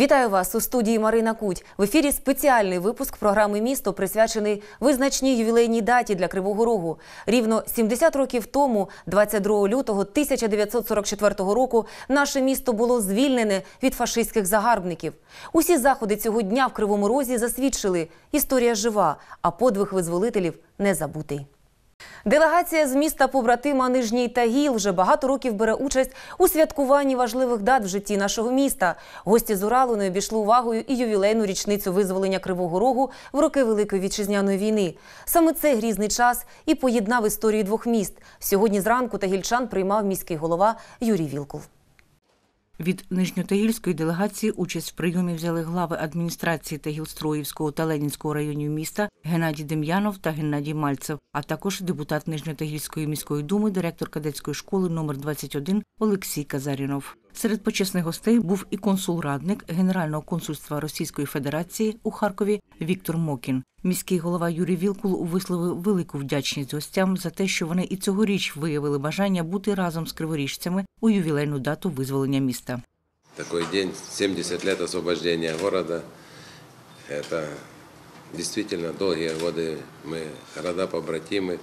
Вітаю вас у студії Марина Куть. В ефірі спеціальний випуск програми Місто присвячений визначній ювілейній даті для Кривого Рогу. Рівно 70 років тому, 22 лютого 1944 року, наше місто було звільнене від фашистських загарбників. Усі заходи цього дня в Кривому Розі засвідчили: історія жива, а подвиг визволителів не забутий. Делегація з міста побратима Нижній Тагіл вже багато років бере участь у святкуванні важливих дат в житті нашого міста. Гості з Уралу не обійшли увагою і ювілейну річницю визволення Кривого Рогу в роки Великої вітчизняної війни. Саме цей грізний час і поєднав історію двох міст. Сьогодні зранку тагільчан приймав міський голова Юрій Вілкул. Від нижньотагільської делегації участь в прийомі взяли глави адміністрації Тагілстроївського та Ленінського районів міста Геннадій Дем'янов та Геннадій Мальцев, а також депутат Нижньотагільської міської думи, директор кадетської школи номер 21 Олексій Казарінов. Серед почесних гостей був і консул-радник Генерального консульства Російської Федерації у Харкові Віктор Мокін. Міський голова Юрій Вілкул висловив велику вдячність гостям за те, що вони і цьогоріч виявили бажання бути разом з криворіжцями у ювілейну дату визволення міста. Такой день, 70 лет освобождения города. Это действительно долгие годы мы города-побратимы.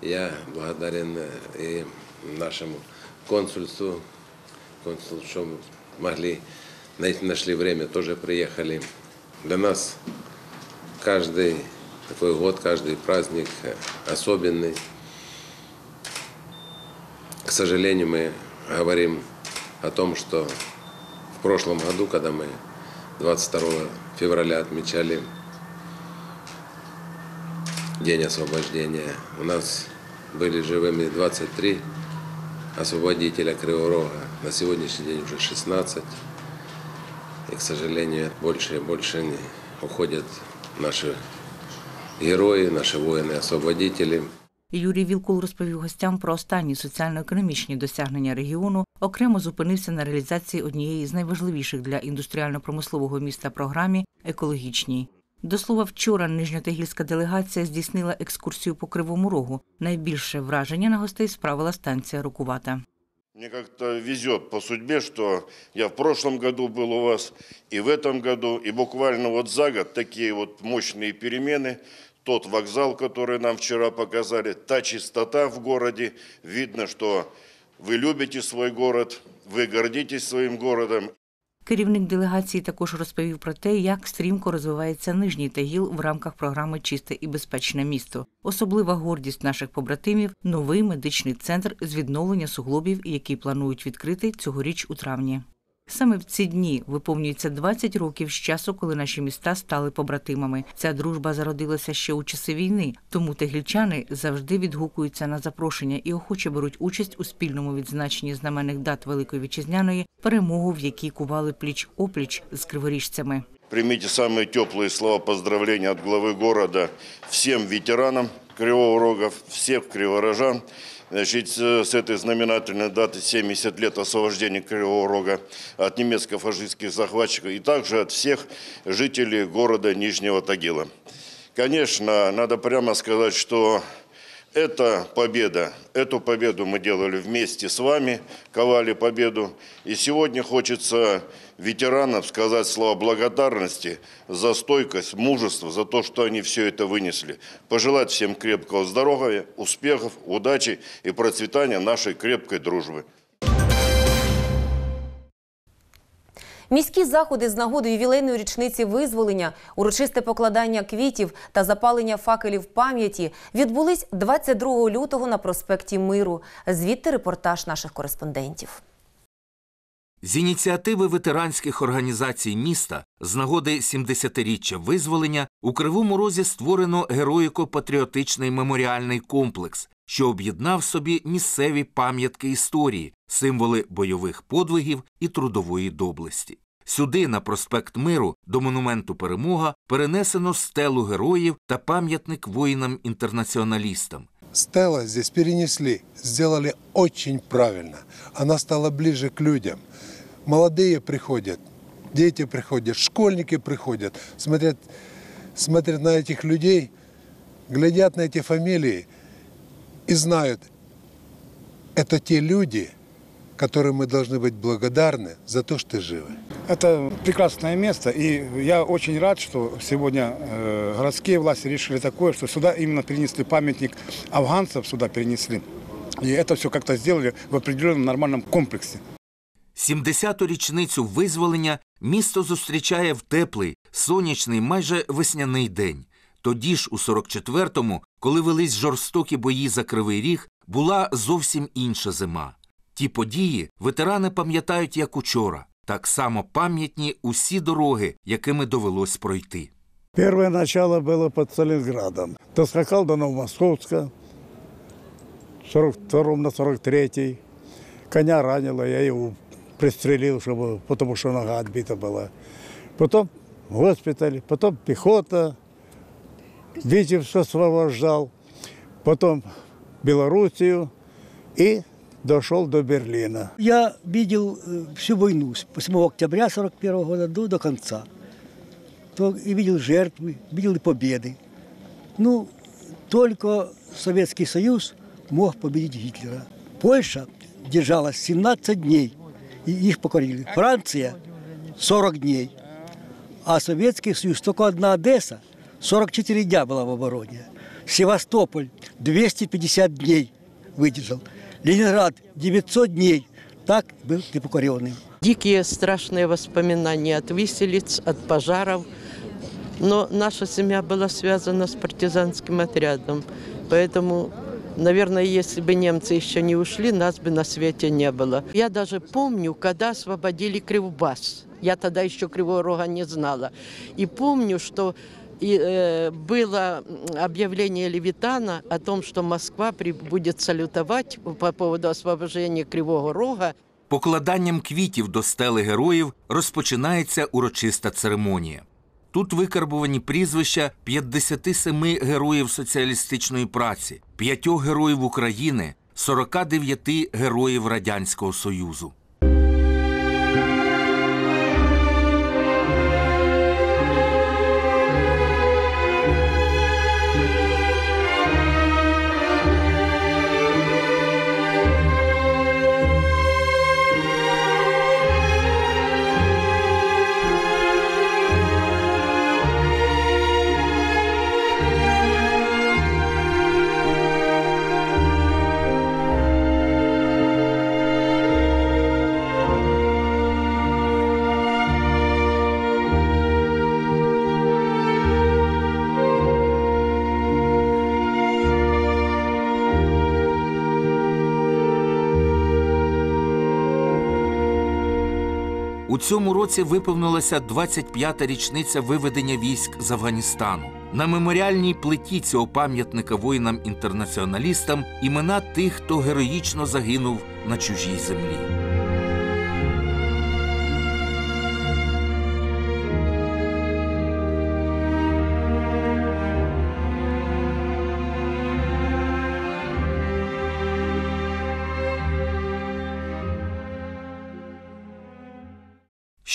Я благодарен э, и нашему консульству, Консул, что могли, нашли время, тоже приехали. Для нас каждый такой год, каждый праздник особенный. К сожалению, мы говорим о том, что в прошлом году, когда мы 22 февраля отмечали День освобождения, у нас были живыми 23 освободителя Кривого Рога. На сегодняшний день уже 16. И, к сожалению, больше и больше уходят наши герои, наши воины-освободители. Юрій Вілкул розповів гостям про останні соціально-економічні досягнення регіону. Окремо зупинився на реалізації однієї з найважливіших для індустріально-промислового міста програмі екологічній. До слова, вчора нижньотагільська делегація здійснила екскурсію по Кривому Рогу. Найбільше враження на гостей справила станція Рукувата. Мне как-то везет по судьбе, что я в прошлом году был у вас и в этом году, и буквально вот за год такие вот мощные перемены. Тот вокзал, который нам вчера показали, та чистота в городе. Видно, что вы любите свой город, вы гордитесь своим городом. Керівник делегації також розповів про те, як стрімко розвивається нижній Тагіл в рамках програми Чисте і безпечне місто. Особлива гордість наших побратимів новий медичний центр з відновлення суглобів, який планують відкрити цьогоріч у травні. Саме в ці дні виповнюється 20 років з часу, коли наші міста стали побратимами. Ця дружба зародилася ще у часи війни, тому тагільчани завжди відгукуються на запрошення і охоче беруть участь у спільному відзначенні знаменних дат Великої вітчизняної, перемогу, в якій кували пліч опліч з криворіжцями. Примите самые теплые слова поздравления от главы города всем ветеранам Кривого Рога, всех криворожан. Значит, с с этой знаменательной даты 70 лет освобождения Кривого Рога от немецко-фашистских захватчиков и также от всех жителей города Нижнего Тагила. Конечно, надо прямо сказать, что это победа. Эту победу мы делали вместе с вами, ковали победу. И сегодня хочется ветеранам сказать слова благодарности за стойкость, мужество, за то, что они все это вынесли. Пожелать всем крепкого здоровья, успехов, удачи и процветания нашей крепкой дружбы. Міські заходи з нагоди ювілейної річниці визволення, урочисте покладання квітів та запалення факелів пам'яті відбулись 22 лютого на проспекті Миру. Звідти репортаж наших кореспондентів. З ініціативи ветеранських організацій міста з нагоди 70-річчя визволення у Кривому Розі створено героїко-патріотичний меморіальний комплекс, що об'єднав собі місцеві пам'ятки історії, символи бойових подвигів і трудової доблесті. Сюди, на проспект Миру, до монументу Перемога, перенесено стелу героїв та пам'ятник воїнам-інтернаціоналістам. Стелла здесь перенесли, сделали очень правильно. Она стала ближе к людям. Молодые приходят, дети приходят, школьники приходят, смотрят, смотрят на этих людей, глядят на эти фамилии и знают, это те люди, которым мы должны быть благодарны за то, что живы. Это прекрасное место, и я очень рад, что сегодня э, городские власти решили такое, что сюда именно перенесли памятник афганцев, сюда перенесли. И это все как-то сделали в определенном нормальном комплексе. 70-ту річницю визволення місто зустрічає в теплий, сонячний, майже весняний день. Тоді ж, у 44-му, коли велись жорстокі бої за Кривий Ріг, була зовсім інша зима. Ті події ветерани пам'ятають як учора. Так само пам'ятні усі дороги, якими довелось пройти. Первое начало было под Сталинградом. Доскакал до Новомосковска, 42 на 43 Коня ранило, я его пристрелил, чтобы, потому что нога отбита была. Потом госпиталь, потом пехота, Витебск освобождал, потом Белоруссию и дошел до Берлина. Я видел э, всю войну с 8 октября 41 года до, до конца. То и видел жертвы, видел и победы. Ну, только Советский Союз мог победить Гитлера. Польша держалась 17 дней, И их покорили. Франция 40 дней, а Советский Союз, только одна Одесса, 44 дня была в обороне. Севастополь 250 дней выдержал. Ленинград 900 дней. Так был непокоренный. Дикие страшные воспоминания от виселиц, от пожаров. Но наша семья была связана с партизанским отрядом. Поэтому, наверное, если бы немцы еще не ушли, нас бы на свете не было. Я даже помню, когда освободили Кривбас. Я тогда еще Кривого Рога не знала. И помню, что и, э, было объявление Левитана о том, что Москва при- будет салютовать по поводу освобождения Кривого Рога. Покладанням квітів до стели героїв розпочинається урочиста церемонія. Тут викарбувані прізвища 57 героїв соціалістичної праці, 5 героїв України, 49 героїв Радянського Союзу. У цьому році виповнилася 25-та річниця виведення військ з Афганістану. На меморіальній плиті цього пам'ятника воїнам-інтернаціоналістам імена тих, хто героїчно загинув на чужій землі.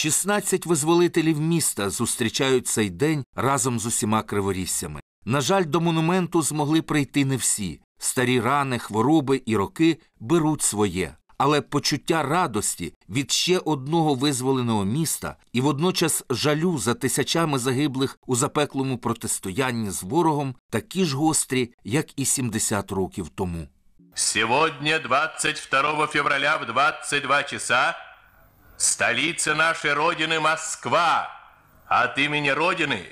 Шістнадцять визволителів міста зустрічають цей день разом з усіма криворіссями. На жаль, до монументу змогли прийти не всі. Старі рани, хвороби і роки беруть своє. Але почуття радості від ще одного визволеного міста і водночас жалю за тисячами загиблих у запеклому протистоянні з ворогом такі ж гострі, як і 70 років тому. Сегодня, 22 февраля в 22 часа, столица нашей Родины Москва от имени Родины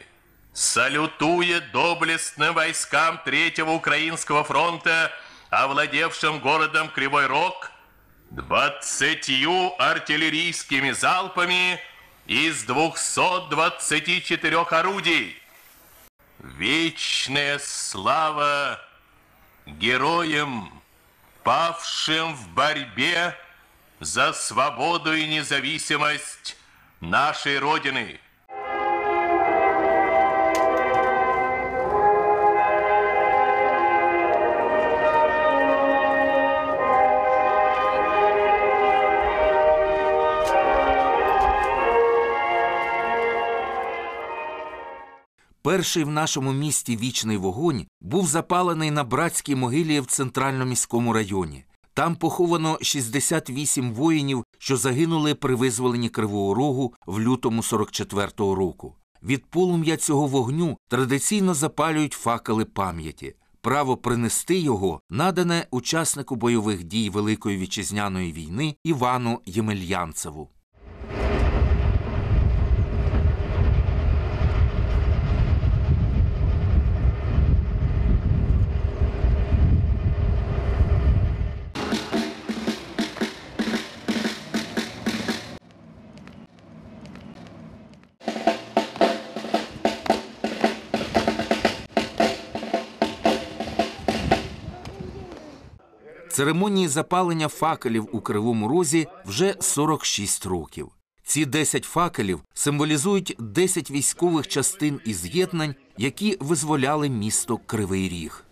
салютует доблестным войскам Третьего Украинского фронта, овладевшим городом Кривой Рог, двадцатью артиллерийскими залпами из 224 орудий. Вечная слава героям, павшим в борьбе за свободу и независимость нашей Родины. Перший в нашому місті вічний вогонь був запалений на братській могилі в центральному міському районі. Там поховано 68 воїнів, що загинули при визволенні Кривого Рогу в лютому 44-го року. Від полум'я цього вогню традиційно запалюють факели пам'яті. Право принести його надане учаснику бойових дій Великої вітчизняної війни Івану Ємельянцеву. Церемонії запалення факелів у Кривому Розі вже 46 років. Ці 10 факелів символізують 10 військових частин і з'єднань, які визволяли місто Кривий Ріг.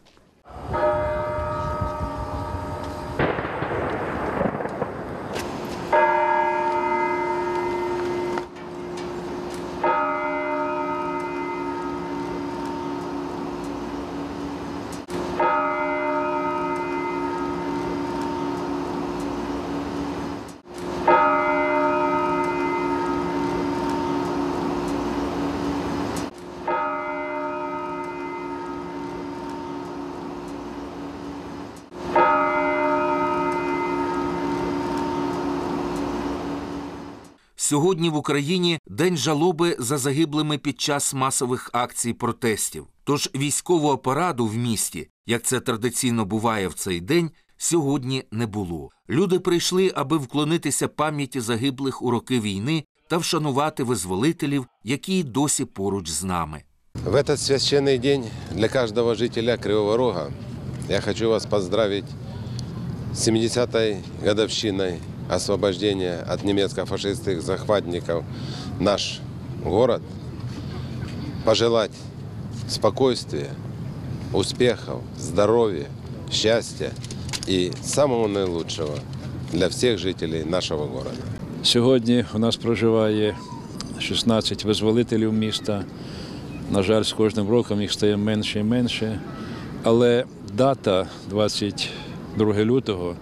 Сьогодні в Україні день жалоби за загиблими під час масових акцій протестів. Тож військового параду в місті, як це традиційно буває в цей день, сьогодні не було. Люди прийшли, аби вклонитися пам'яті загиблих у роки війни та вшанувати визволителів, які досі поруч з нами. В этот священный день для каждого жителя Кривого Рога я хочу вас поздравить с 70-й годовщиной освобождения от немецко-фашистских захватников наш город, пожелать спокойствия, успехов, здоровья, счастья и самого наилучшего для всех жителей нашего города. Сьогодні у нас проживає 16 визволителів міста. На жаль, з кожним роком їх стає менше і менше. Але дата 22 лютого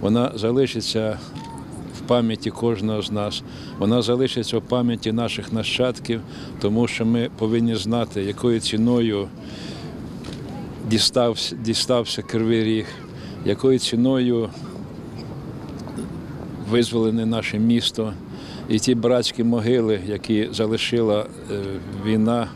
вона залишиться в пам'яті кожного з нас. Вона залишиться в пам'яті наших нащадків, тому що ми повинні знати, якою ціною дістався, дістався Кривий Ріг, якою ціною визволене наше місто. І ті братські могили, які залишила е, війна,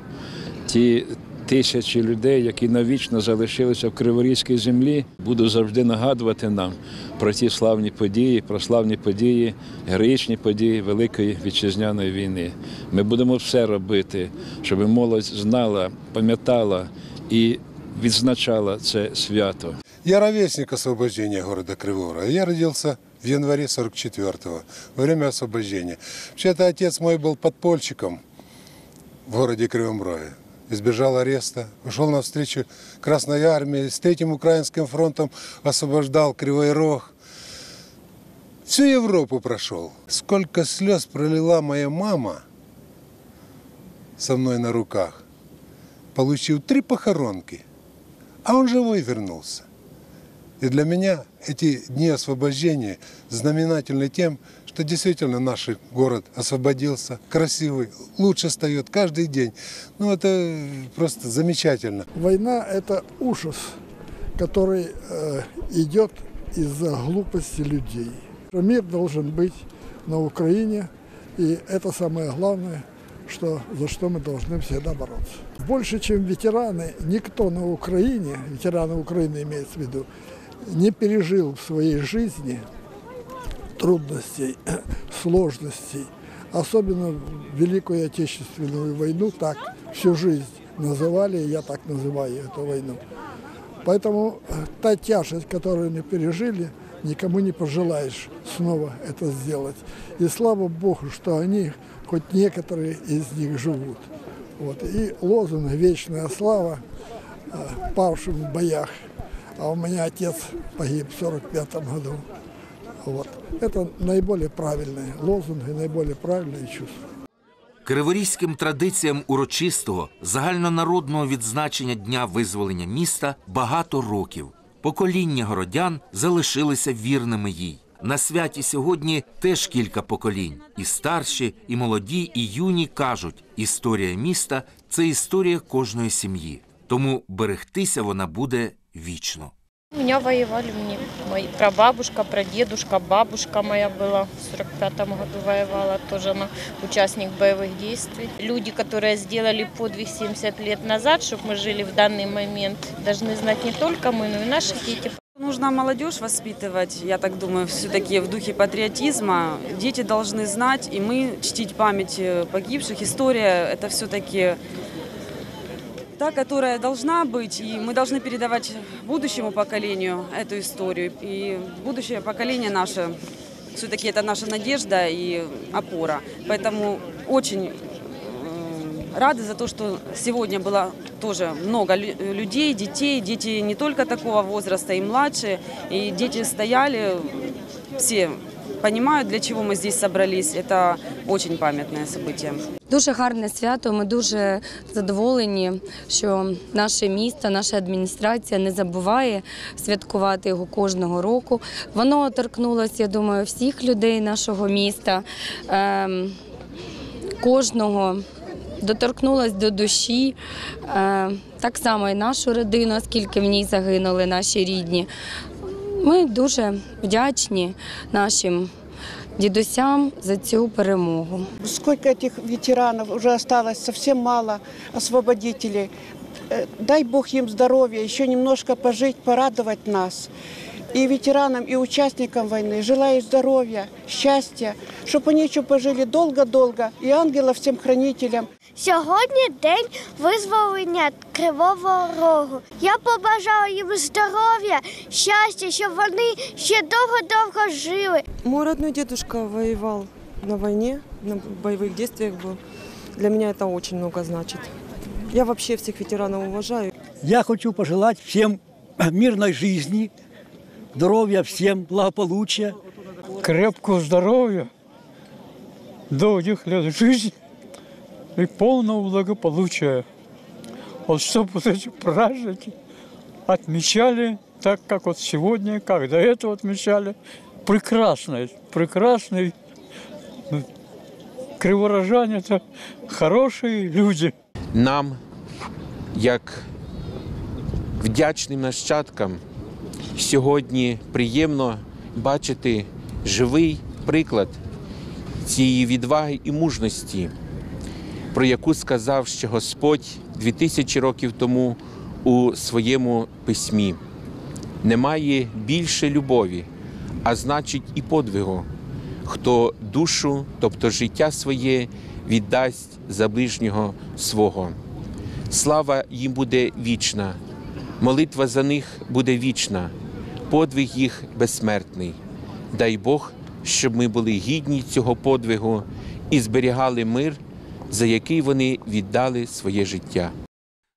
ті тисячі людей, які навічно залишилися в Криворізькій землі, буду завжди нагадувати нам про ті славні події, про славні події, героїчні події Великої вітчизняної війни. Ми будемо все робити, щоб молодь знала, пам'ятала і відзначала це свято. Я ровесник освобождения города Кривого Рога. Я родился в январе 44-го, во время освобождения. Вообще-то отец мой был подпольщиком в городе Кривом Роге. Избежал ареста, ушел навстречу Красной Армии, с Третьим Украинским фронтом освобождал Кривой Рог. Всю Европу прошел. Сколько слез пролила моя мама со мной на руках, получив три похоронки. А он живой вернулся. И для меня эти дни освобождения знаменательны тем, что действительно наш город освободился, красивый, лучше встает каждый день. Ну, это просто замечательно. Война – это ужас, который э, идет из-за глупости людей. Мир должен быть на Украине, и это самое главное, что, за что мы должны всегда бороться. Больше, чем ветераны, никто на Украине, ветераны Украины имеется в виду, не пережил в своей жизни трудностей, сложностей, особенно Великую Отечественную войну, так всю жизнь называли, я так называю эту войну. Поэтому э, та тяжесть, которую они пережили, никому не пожелаешь снова это сделать. И слава Богу, что они, хоть некоторые из них живут. Вот. И лозунг «Вечная слава» э, павшим в боях. А у меня отец погиб в 45 году. Вот. Это наиболее правильные лозунги, наиболее правильные чувства. Криворізьким традиціям урочистого загальнонародного відзначення Дня визволення міста багато років. покоління городян залишилися вірними їй. На святі сьогодні теж кілька поколінь. І старші, і молоді, і юні кажуть, історія міста це історія кожної сім'ї. Тому берегтися вона буде вічно. Меня воевали мне мой прабабушка, прадедушка, бабушка моя была в 45 году воевала, тоже она участник боевых действий. Люди, которые сделали подвиг 70 лет назад, чтобы мы жили в данный момент, должны знать не только мы, но и наши дети. Нужно молодежь воспитывать, я так думаю, все-таки в духе патриотизма. Дети должны знать, и мы чтить память погибших. История – это все-таки та, которая должна быть, и мы должны передавать будущему поколению эту историю. И будущее поколение наше, все-таки это наша надежда и опора. Поэтому очень э, рады за то, что сегодня было тоже много лю- людей, детей. Дети не только такого возраста, и младшие. И дети стояли, все понимают, для чего мы здесь собрались. Это очень памятное событие. Дуже гарне свято. Ми дуже задоволені, що наше місто, наша адміністрація не забуває святкувати його кожного року. Воно торкнулося, я думаю, всіх людей нашого міста, ем, кожного. Доторкнулось до душі, е, так само і нашу родину, оскільки в ній загинули наші рідні. Ми дуже вдячні нашим дідусям за цю перемогу. Сколько этих ветеранов уже осталось, совсем мало освободителей. Э, Дай Бог им здоровья, еще немножко пожить, порадовать нас. И ветеранам, и участникам войны желаю здоровья, счастья, чтобы они еще пожили долго-долго, и ангелов всем хранителям. Сьогодні день визволення Кривого Рогу. Я побажаю їм здоров'я, щастя, щоб вони ще довго-довго жили. Мой родной дедушка воевал на войне, на боевых действиях был. Для меня это очень много значит. Я вообще всех ветеранов уважаю. Я хочу пожелать всем мирной жизни, здоровья всем, благополучия. крепкого здоровья, долгих лет жизни и полного благополучия. Вот чтобы вот эти праздники отмечали так, как вот сегодня, как до этого отмечали. Прекрасный, прекрасный. Ну, Криворожане – это хорошие люди. нам, як вдячним нащадкам, сьогодні приємно бачити живий приклад цієї відваги і мужності, про яку сказав ще Господь 2000 років тому у своєму письмі. Немає більше любові, а значить і подвигу, хто душу, тобто життя своє, віддасть за ближнього свого. Слава їм буде вічна, молитва за них буде вічна, подвиг їх безсмертний. Дай Бог, щоб ми були гідні цього подвигу і зберігали мир, за який вони віддали своє життя.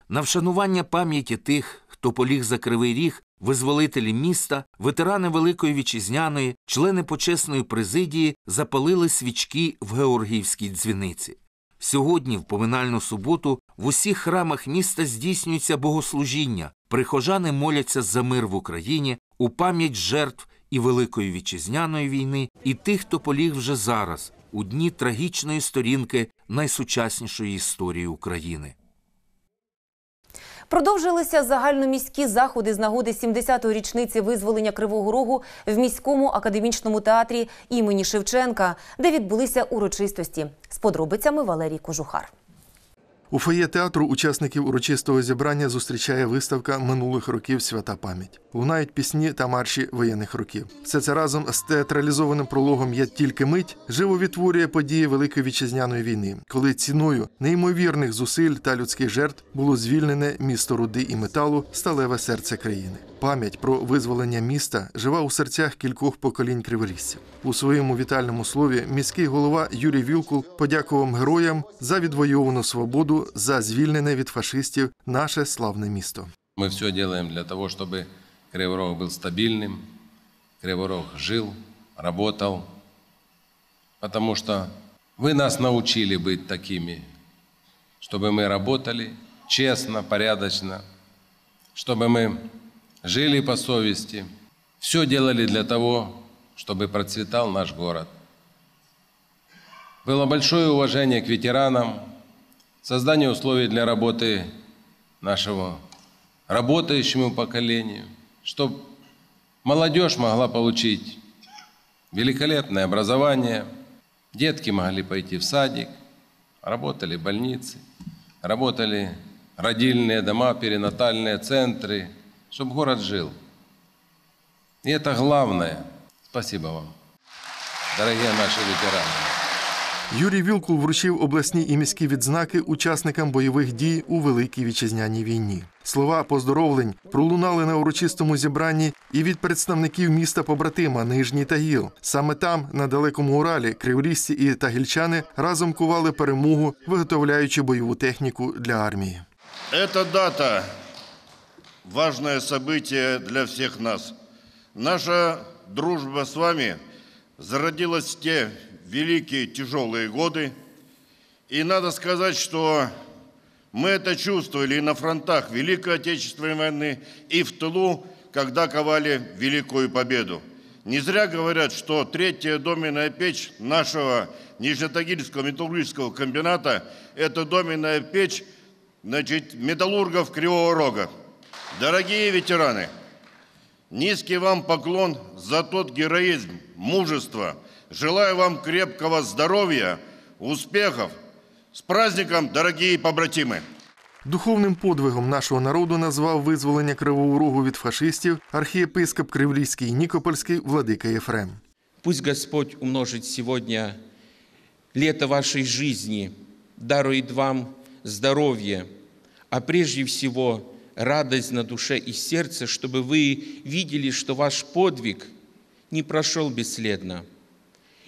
На вшанування пам'яті тих, хто поліг за кривий ріг, визволителі міста, ветерани Великої Вітчизняної, члени почесної президії запалили свічки в Георгіївській дзвіниці. Сьогодні, в поминальну суботу, в усіх храмах міста здійснюється богослужіння. Прихожани моляться за мир в Україні у пам'ять жертв і Великої Вітчизняної війни, і тих, хто поліг вже зараз, у дні трагічної сторінки найсучаснішої історії України. Продовжилися загальноміські заходи з нагоди 70-ї річниці визволення Кривого Рогу в міському академічному театрі імені Шевченка, де відбулися урочистості. З подробицями Валерій Кожухар. У фоє театру учасників урочистого зібрання зустрічає виставка минулих років Свята пам'ять. Лунають пісні та марші воєнних років. Все це разом з театралізованим прологом «Я тільки мить живо відтворює події Великої вітчизняної війни, коли ціною неймовірних зусиль та людських жертв було звільнене місто руди і металу, сталеве серце країни. Пам'ять про визволення міста жива у серцях кількох поколінь криворізців. У своєму вітальному слові міський голова Юрій Вілкул подякував героям за відвоювану свободу, за звільнене від фашистів наше славне місто. Мы все делаем для того, чтобы Кривой Рог был стабильным, Кривой Рог жил, работал, потому что вы нас научили быть такими, чтобы мы работали честно, порядочно, чтобы мы жили по совести, все делали для того, чтобы процветал наш город. Было большое уважение к ветеранам, создание условий для работы нашего работающему поколению, чтобы молодежь могла получить великолепное образование, детки могли пойти в садик, работали больницы, работали родильные дома, перинатальные центры, чтобы город жил. И это главное. Спасибо вам, дорогие наши ветераны. Юрій Вілкул вручив обласні і міські відзнаки учасникам бойових дій у Великій Вітчизняній війні. Слова поздоровлень пролунали на урочистому зібранні і від представників міста побратима Нижній Тагіл. Саме там, на далекому Уралі, криворізці і тагільчани разом кували перемогу, виготовляючи бойову техніку для армії. Эта дата – важное событие для всех нас. Наша дружба с вами зародилась в те великие тяжелые годы. И надо сказать, что мы это чувствовали и на фронтах Великой Отечественной войны, и в тылу, когда ковали великую победу. Не зря говорят, что третья доменная печь нашего Нижнетагильского металлургического комбината – это доменная печь значит, металлургов Кривого Рога. Дорогие ветераны, низкий вам поклон за тот героизм, мужество. Желаю вам крепкого здоровья, успехов. С праздником, дорогие побратимы! Духовним подвигом нашого народу назвав визволення Кривого Рогу від фашистів архієпископ Кривлівський і Нікопольський владика Єфрем. Пусть Господь умножит сегодня лето вашей жизни, дарует вам здоровье, а прежде всего радость на душе и сердце, чтобы вы видели, что ваш подвиг не прошел бесследно,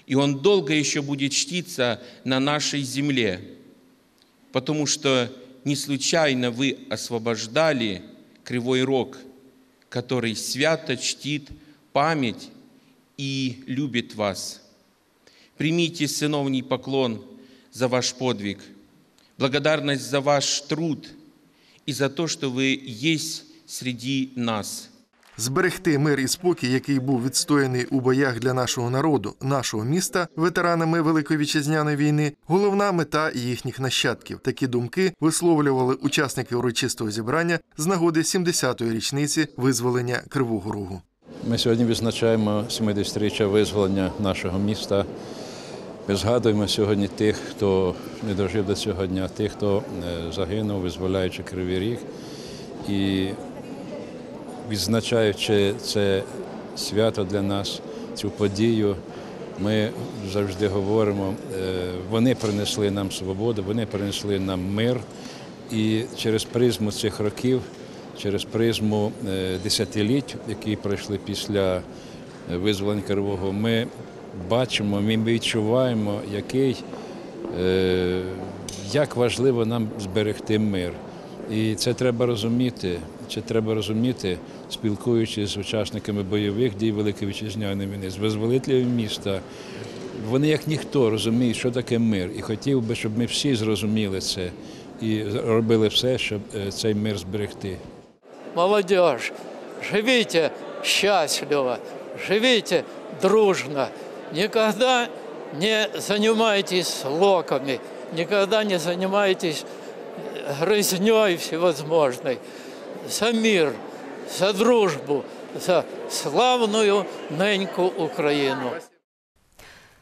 и он долго еще будет чтиться на нашей земле, потому что не случайно вы освобождали Кривой Рог, который свято чтит память и любит вас. Примите сыновний поклон за ваш подвиг, благодарность за ваш труд и за то, что вы есть среди нас. Зберегти мир і спокій, який був відстояний у боях для нашого народу, нашого міста, ветеранами Великої вітчизняної війни, головна мета їхніх нащадків. Такі думки висловлювали учасники урочистого зібрання з нагоди 70-ї річниці визволення Кривого Рогу. Ми сьогодні відзначаємо 70-річчя визволення нашого міста. Ми згадуємо сьогодні тих, хто не дожив до цього дня, тих, хто е, загинув, визволяючи Кривий Ріг. І відзначаючи це свято для нас, цю подію, ми завжди говоримо, е, вони принесли нам свободу, вони принесли нам мир. І через призму цих років, через призму е, десятиліть, які пройшли після визволення Кривого, ми бачимо, ми відчуваємо, який, е, як важливо нам зберегти мир. І це треба розуміти. Це треба розуміти, спілкуючись з учасниками бойових дій Великої Вітчизняної війни, з визволителями міста. Вони, як ніхто, розуміють, що таке мир. І хотів би, щоб ми всі зрозуміли це і робили все, щоб е, цей мир зберегти. Молодежь, живите счастливо, живите дружно, никогда не занимайтесь локами, никогда не занимайтесь грызней всевозможной. За мир, за дружбу, за славную неньку Україну.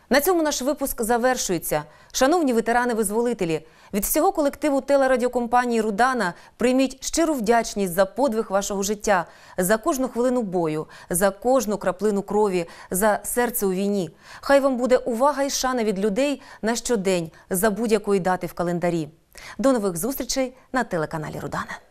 На цьому наш випуск завершується. Шановні ветерани-визволителі, від всього колективу телерадіокомпанії Рудана прийміть щиру вдячність за подвиг вашого життя, за кожну хвилину бою, за кожну краплину крові, за серце у війні. Хай вам буде увага і шана від людей на щодень за будь-якої дати в календарі. До нових зустрічей на телеканалі Рудана.